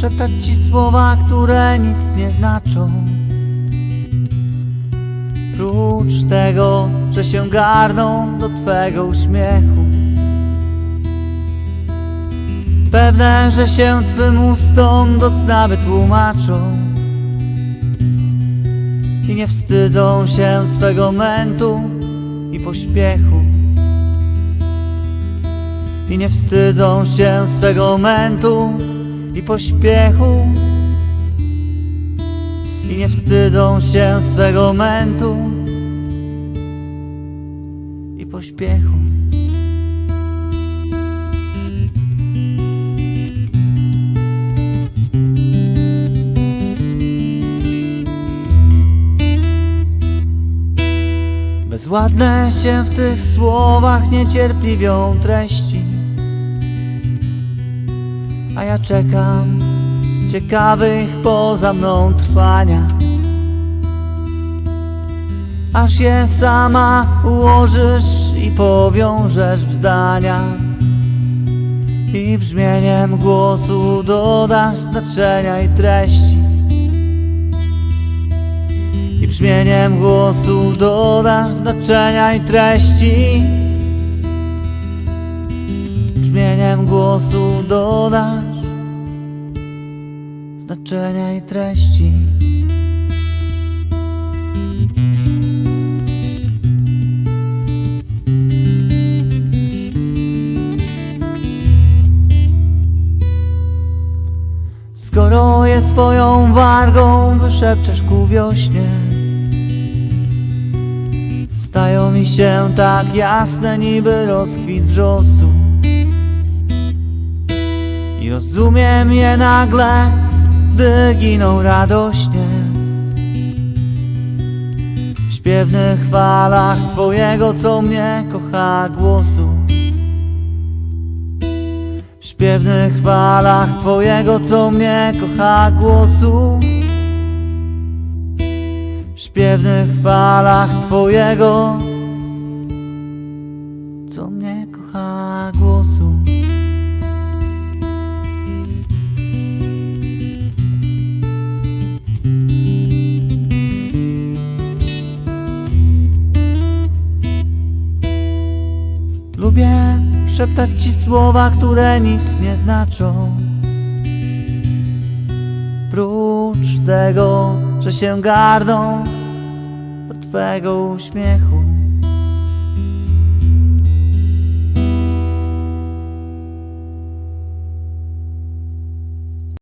szeptać ci słowa, które nic nie znaczą. Prócz tego, że się garną do twego uśmiechu. Pewne, że się twym ustom do cna wytłumaczą I nie wstydzą się swego mętu i pośpiechu I nie wstydzą się swego mętu i pośpiechu. I nie wstydzą się swego mętu i pośpiechu. Bezładne się w tych słowach niecierpliwią treści A ja czekam ciekawych poza mną trwania. Aż je sama ułożysz i powiążesz w zdania. I brzmieniem głosu dodasz znaczenia i treści. I brzmieniem głosu dodasz znaczenia i treści. Brzmieniem głosu dodasz znaczenia i treści. Skoro je swoją wargą wyszepczesz ku wiośnie Stają mi się tak jasne niby rozkwit wrzosu. I rozumiem je nagle, gdy giną radośnie W śpiewnych falach Twojego, co mnie kocha głosu. W śpiewnych falach Twojego, co mnie kocha głosu. W śpiewnych falach Twojego Co mnie kocha głosu Lubię szeptać ci słowa, które nic nie znaczą. Prócz tego, że się garną do twego uśmiechu.